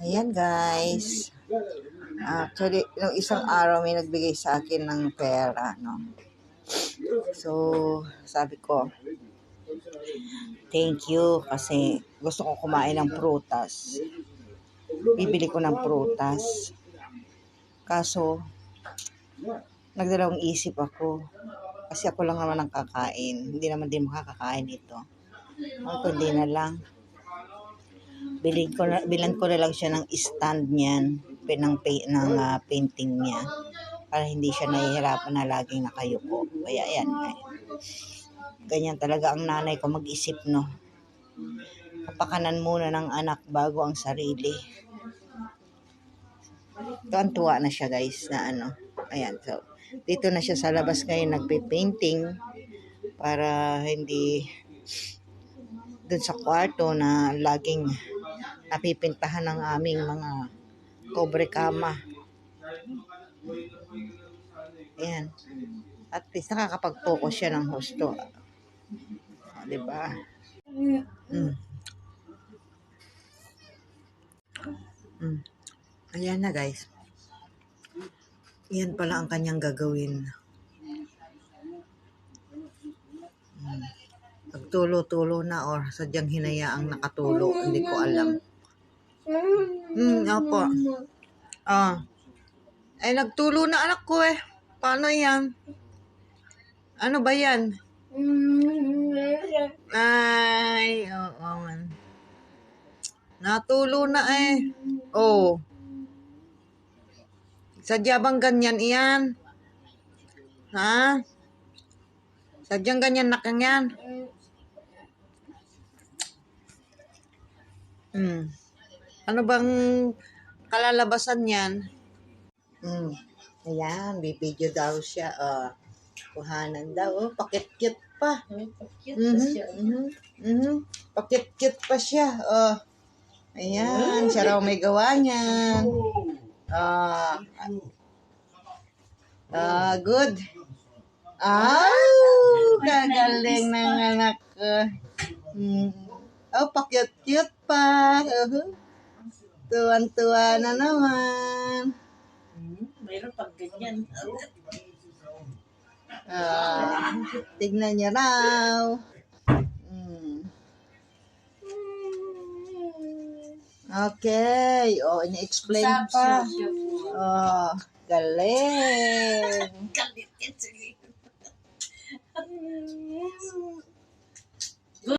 Ayan guys. Actually, nung isang araw may nagbigay sa akin ng pera, no. So, sabi ko, thank you kasi gusto ko kumain ng prutas. Bibili ko ng prutas. Kaso, nagdalawang isip ako. Kasi ako lang naman ang kakain. Hindi naman din makakakain ito. O, hindi na lang. Bilhin ko na, bilan ko na lang siya ng stand niyan. Pinang, ng ah, painting niya. Para hindi siya nahihirapan na laging nakayuko. Kaya yan. Ay, ganyan talaga ang nanay ko mag-isip, no? Kapakanan muna ng anak bago ang sarili. Tuwan-tuwa na siya, guys, na ano. Ayan, so, dito na siya sa labas ngayon nagpe-painting para hindi dun sa kwarto na laging napipintahan ng aming mga kobre kama. Ayan. At least nakakapag-focus siya ng husto. O, di ba? Mm. Mm. Ayan na guys. Yan pala ang kanyang gagawin. Mm. Pagtulo-tulo na or sadyang hinayaang nakatulo, hindi ko alam. Hmm, opo. Ah. Ay, nagtulo na anak ko eh. Paano yan? Ano ba yan? Ay, oo man. Natulo na eh. Oh. Sadya bang ganyan iyan? Ha? Sadyang ganyan na kanyan? Hmm. Ano bang kalalabasan yan? Hmm. Ayan, bibidyo daw siya. Uh, kuhanan daw. Oh, pakit-cute pa. Mhm, mhm, mhm. Pakit-cute pa siya. Oh. Ayan, siya raw may gawa niyan. Ah. Ah, good. Ah, kagaling ng anak ko. Hmm. Oh, pakyut-cute pa. Uh-huh. Tuwan-tuwa na naman. Mayroon pag ganyan. Ah, tignan niya raw. Hmm. Okay. Oh, ini-explain pa. Oh, galing. Galit